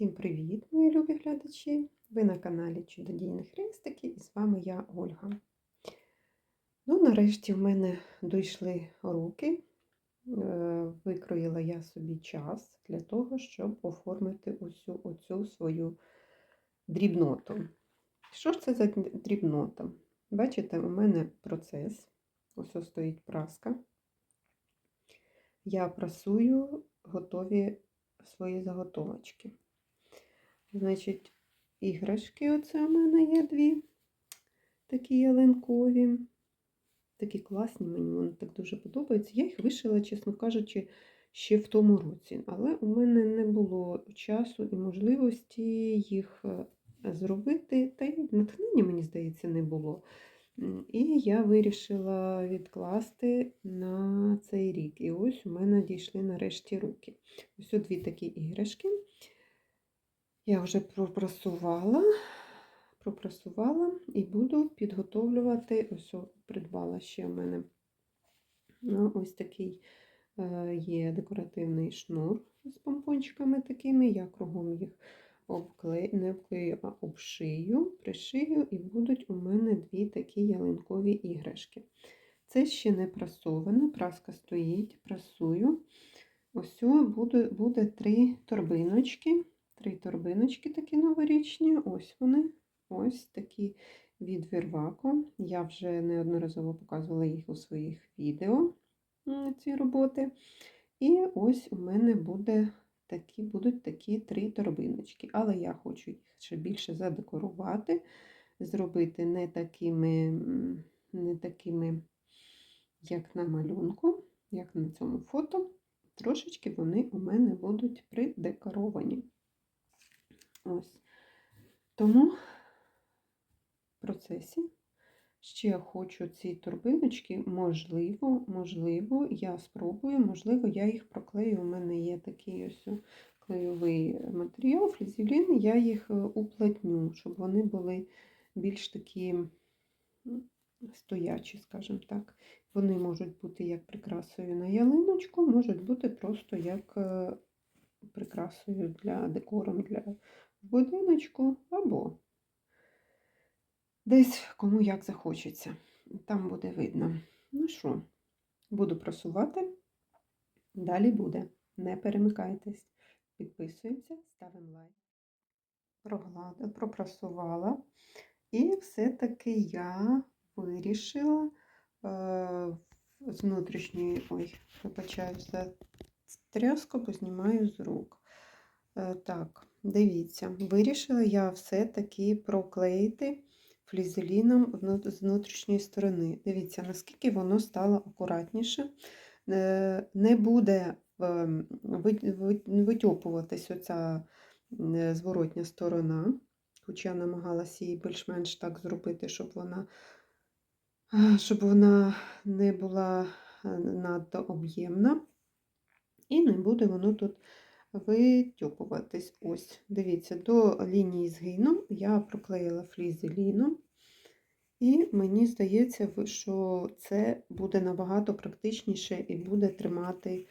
Всім привіт, мої любі глядачі! Ви на каналі Чудодійні Хрестики і з вами я Ольга. Ну, нарешті в мене дійшли руки. Е, Викроїла я собі час для того, щоб оформити усю оцю свою дрібноту. Що ж це за дрібнота? Бачите, у мене процес. Ось ось стоїть праска. Я прасую готові свої заготовочки. Значить, іграшки оце у мене є дві, такі ялинкові. Такі класні, мені вони так дуже подобаються. Я їх вишила, чесно кажучи, ще в тому році. Але у мене не було часу і можливості їх е, зробити. Та й натхнення, мені здається, не було. І я вирішила відкласти на цей рік. І ось у мене дійшли нарешті руки. Ось дві такі іграшки. Я вже пропрасувала, пропрасувала і буду підготовлювати, ось придбала ще в мене ну, ось такий е, є декоративний шнур з помпончиками такими, я кругом їх обклею, не обклею, а обшию, пришию, і будуть у мене дві такі ялинкові іграшки. Це ще не прасоване, праска стоїть, прасую. Ось буде, буде три торбиночки. Три торбиночки такі новорічні. Ось вони. Ось такі від Вірвако. Я вже неодноразово показувала їх у своїх відео, ці роботи. І ось у мене буде такі, будуть такі три торбиночки. Але я хочу їх ще більше задекорувати, зробити не такими, не такими, як на малюнку, як на цьому фото. Трошечки вони у мене будуть придекоровані. Ось. Тому в процесі ще хочу ці торбиночки, можливо, можливо, я спробую, можливо, я їх проклею. У мене є такий ось клейовий матеріал, флізелін, я їх е, уплотню, щоб вони були більш такі стоячі, скажімо так. Вони можуть бути як прикрасою на ялиночку, можуть бути просто як е, прикрасою для декором для будиночку або десь кому як захочеться. Там буде видно. Ну що, буду просувати, далі буде. Не перемикайтесь, підписуємося, ставимо лайк. Проглада, пропрасувала. І все-таки я вирішила е, з внутрішньої, ой, вибачаюся за тряску, познімаю з рук. Е, так, дивіться, вирішила я все-таки проклеїти флізеліном з внутрішньої сторони. Дивіться, наскільки воно стало акуратніше. Е, не буде ем, витьопуватись оця е, зворотня сторона, хоча я намагалася її більш-менш так зробити, щоб вона щоб вона не була надто об'ємна. І не буде воно тут витьопуватись. Ось, дивіться, до лінії згину я проклеїла флізеліном, і мені здається, що це буде набагато практичніше і буде тримати,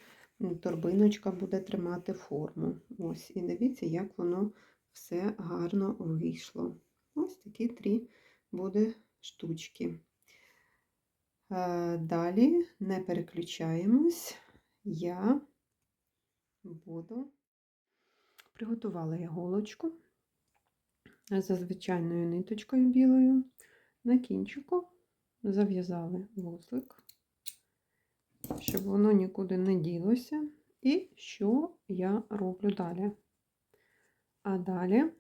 торбиночка буде тримати форму. Ось, І дивіться, як воно все гарно вийшло. Ось такі три буде штучки. Е, далі не переключаємось, я буду. Приготувала я голочку за звичайною ниточкою білою. На кінчику зав'язали вузлик, щоб воно нікуди не ділося. І що я роблю далі? А далі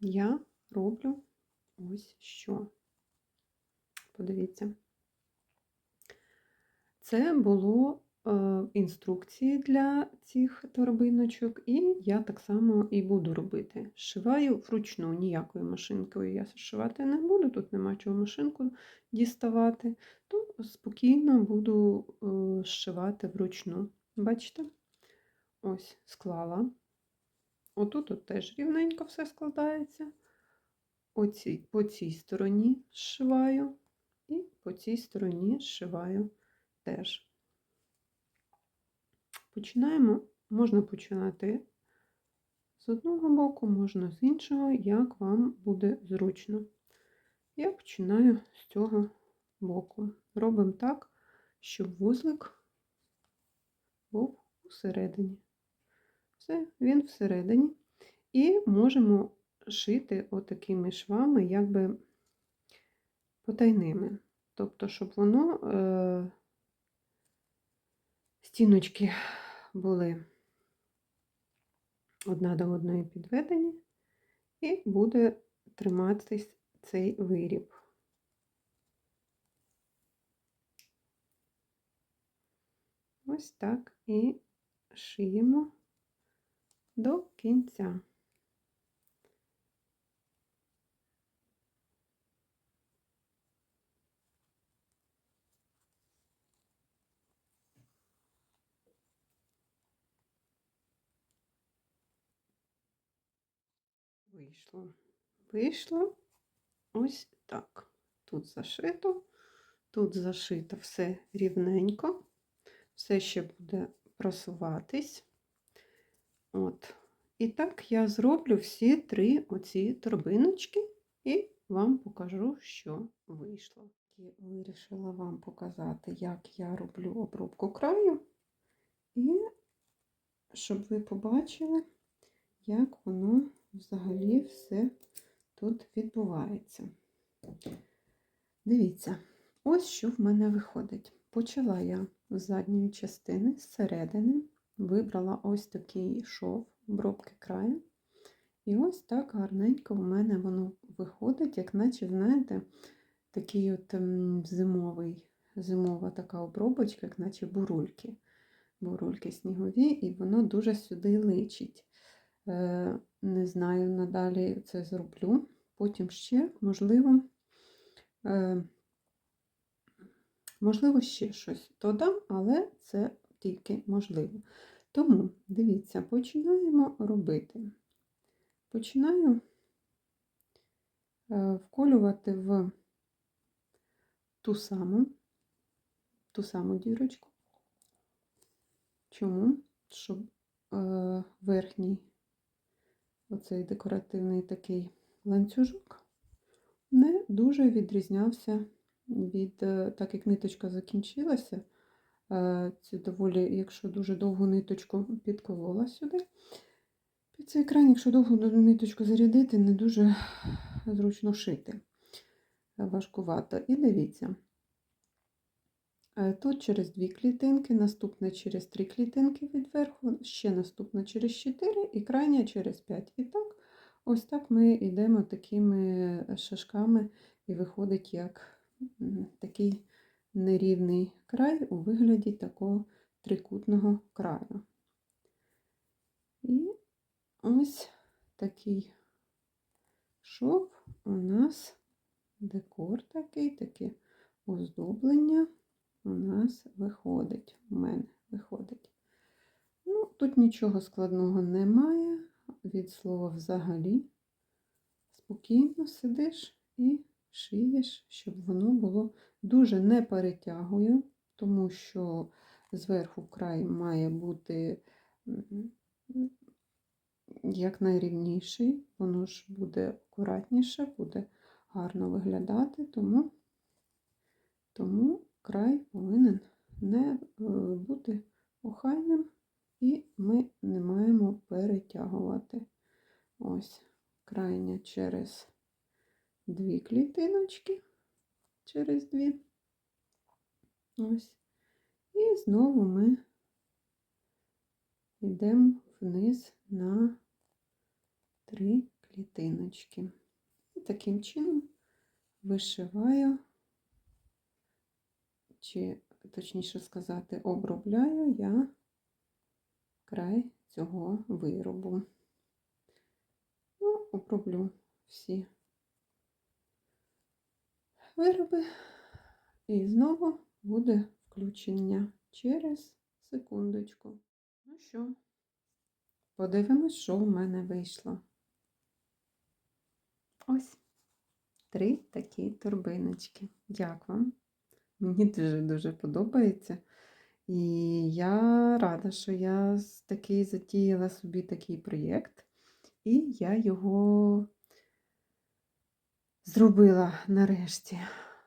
я роблю ось що. Подивіться. Це було інструкції для цих торбиночок, і я так само і буду робити. Шиваю вручну, ніякою машинкою я зшивати не буду, тут нема чого машинку діставати, то спокійно буду е, зшивати вручну. Бачите? Ось, склала. Отут от теж рівненько все складається. Оці, По цій стороні зшиваю, і по цій стороні зшиваю теж. Починаємо, можна починати з одного боку, можна з іншого, як вам буде зручно. Я починаю з цього боку. Робимо так, щоб вузлик був усередині. Все, він всередині. І можемо шити отакими швами, якби потайними. Тобто, щоб воно е, стіночки були одна до одної підведені, і буде триматись цей виріб. Ось так і шиємо до кінця. Вийшло. Вийшло ось так. Тут зашито, тут зашито все рівненько, все ще буде просуватись. От. І так я зроблю всі три оці торбиночки і вам покажу, що вийшло. І вирішила вам показати, як я роблю обробку краю, і щоб ви побачили, як воно взагалі все тут відбувається. Дивіться, ось що в мене виходить. Почала я з задньої частини, зсередини, вибрала ось такий шов обробки краю. І ось так гарненько в мене воно виходить, як наче, знаєте, такий от ем, зимовий, зимова така обробочка, як наче бурульки. Бурульки снігові, і воно дуже сюди личить. Е, Не знаю, надалі це зроблю. Потім ще, можливо, е, можливо, ще щось додам, але це тільки можливо. Тому, дивіться, починаємо робити. Починаю е, вколювати в ту саму, ту саму дірочку. Чому? Щоб верхній оцей декоративний такий ланцюжок не дуже відрізнявся від, е, так як ниточка закінчилася, е, це доволі, якщо дуже довгу ниточку підколола сюди. Під цей екран, якщо довгу ниточку зарядити, не дуже зручно шити. Важкувато. І дивіться, Тут через дві клітинки, наступне через три клітинки відверху, ще наступне через 4 і крайня через 5. І так, ось так ми йдемо такими шашками, і виходить як такий нерівний край у вигляді такого трикутного краю. І ось такий шов у нас декор такий, таке оздоблення у нас виходить, у мене виходить. Ну, тут нічого складного немає, від слова взагалі. Спокійно сидиш і шиєш, щоб воно було дуже не перетягую, тому що зверху край має бути якнайрівніший, воно ж буде акуратніше, буде гарно виглядати, тому, тому край повинен не е, бути охайним, і ми не маємо перетягувати. Ось крайня через дві клітиночки, через дві. Ось. І знову ми йдемо вниз на три клітиночки. І таким чином вишиваю чи, точніше сказати, обробляю я край цього виробу. Ну, оброблю всі вироби, і знову буде включення через секундочку. Ну що, подивимось, що в мене вийшло. Ось три такі торбиночки. Як вам? Мені дуже-дуже подобається. І я рада, що я такий затіяла собі такий проєкт. І я його зробила нарешті.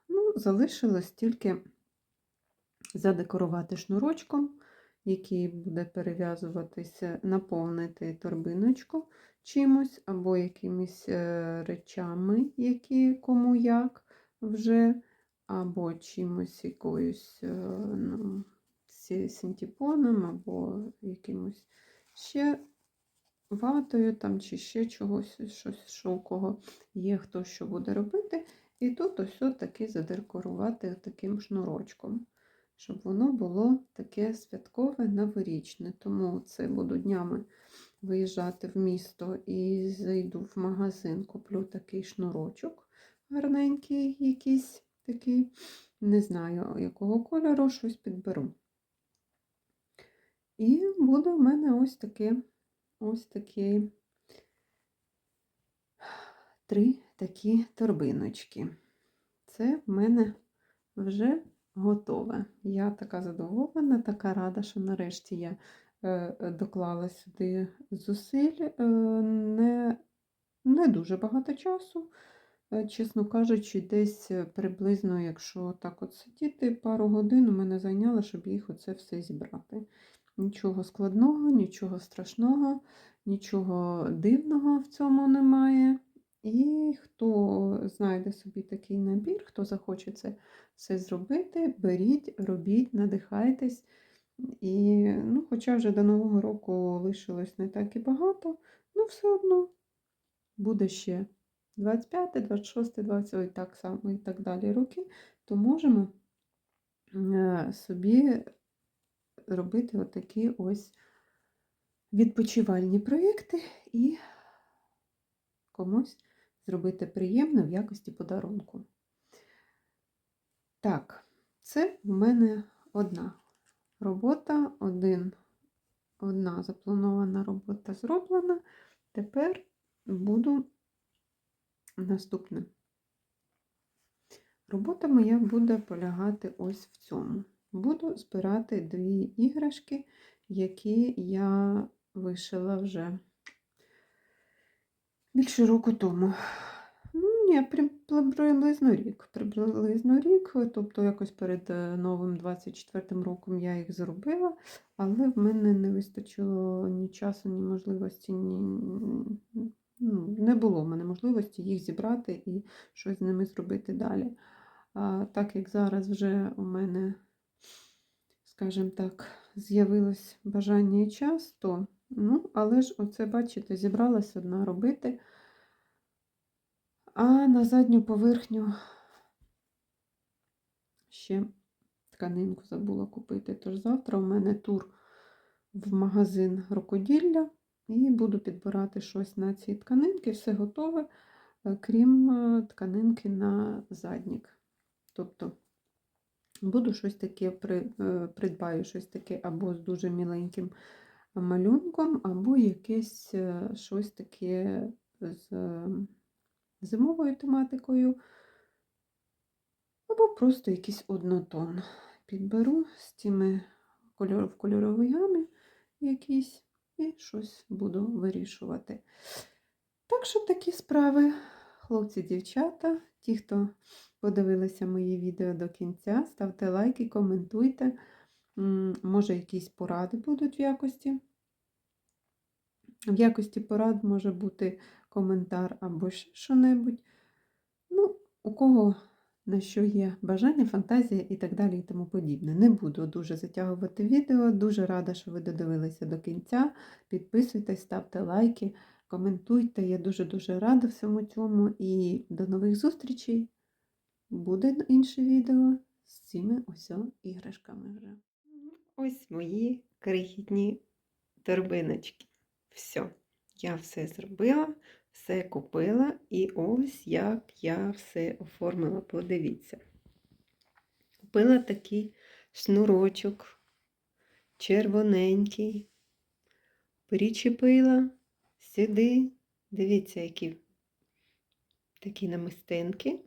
Ну, залишилось тільки задекорувати шнурочком, який буде перев'язуватися, наповнити торбиночку чимось, або якимись е, речами, які кому як вже, або чимось якоюсь е, ну, синтепоном, або якимось ще ватою там, чи ще чогось, щось, що у кого є, хто що буде робити. І тут ось таки задекорувати таким шнурочком, щоб воно було таке святкове новорічне. Тому це буду днями виїжджати в місто і зайду в магазин, куплю такий шнурочок гарненький, якийсь такий, не знаю, якого кольору, щось підберу. І буде в мене ось таке, ось такі три такі торбиночки. Це в мене вже готове. Я така задоволена, така рада, що нарешті я е, е, доклала сюди зусиль. Е, Не, не дуже багато часу. Е, Чесно кажучи, десь е, приблизно, якщо так от сидіти, пару годин у мене зайняло, щоб їх оце все зібрати. Нічого складного, нічого страшного, нічого дивного в цьому немає. І хто знайде собі такий набір, хто захоче це все зробити, беріть, робіть, надихайтесь. І, ну, хоча вже до Нового року лишилось не так і багато, ну все одно буде ще 25, 26, 27, ой, так само і так далі роки, то можемо е, собі робити отакі ось відпочивальні проєкти і комусь зробити приємно в якості подарунку. Так, це в мене одна робота, один, одна запланована робота зроблена. Тепер буду наступне. Робота моя буде полягати ось в цьому. Буду збирати дві іграшки, які я вишила вже більше року тому. Ну, ні, при- при- приблизно рік. Приблизно рік, тобто якось перед е, новим 24 роком я їх зробила, але в мене не вистачило ні часу, ні можливості, ні, ну, не було в мене можливості їх зібрати і щось з ними зробити далі. А так як зараз вже у мене, скажімо так, з'явилось бажання і час, то, ну, але ж оце, бачите, зібралась одна робити. А на задню поверхню ще тканинку забула купити. Тож завтра у мене тур в магазин рукоділля і буду підбирати щось на ці тканинки. Все готове, е, крім е, тканинки на заднік. Тобто буду щось таке е, придбаю щось таке або з дуже міленьким малюнком, або якесь щось таке з зимовою тематикою, або просто якийсь однотон. Підберу з кольор, в кольоровій гамі якісь і щось буду вирішувати. Так що такі справи, хлопці, дівчата, ті, хто подивилися мої відео до кінця, ставте лайки, коментуйте. Може, якісь поради будуть в якості. В якості порад може бути коментар або ще що-небудь. Ну, у кого на що є бажання, фантазія і так далі і тому подібне. Не буду дуже затягувати відео. Дуже рада, що ви додивилися до кінця. Підписуйтесь, ставте лайки, коментуйте. Я дуже-дуже рада всьому цьому. І до нових зустрічей. Буде інше відео з цими ось іграшками вже. Ось мої крихітні торбиночки. Все, я все зробила, все купила, і ось як я все оформила. Подивіться. Купила такий шнурочок, червоненький, причепила сюди. Дивіться, які такі намистинки.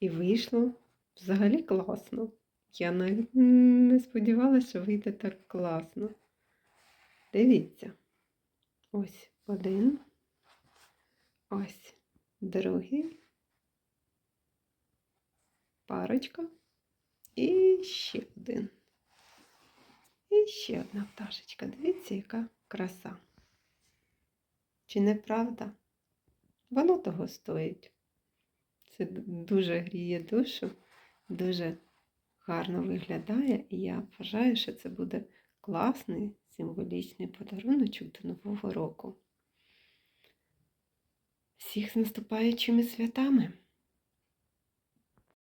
І вийшло взагалі класно. Я навіть не сподівалася, що вийде так класно. Дивіться. Ось один. Ось другий. Парочка. І ще один. І ще одна пташечка. Дивіться, яка краса. Чи не правда? Воно того стоїть. Це дуже гріє душу, дуже гарно виглядає, і я вважаю, що це буде класний символічний подаруночок до Нового року. Всіх з наступаючими святами!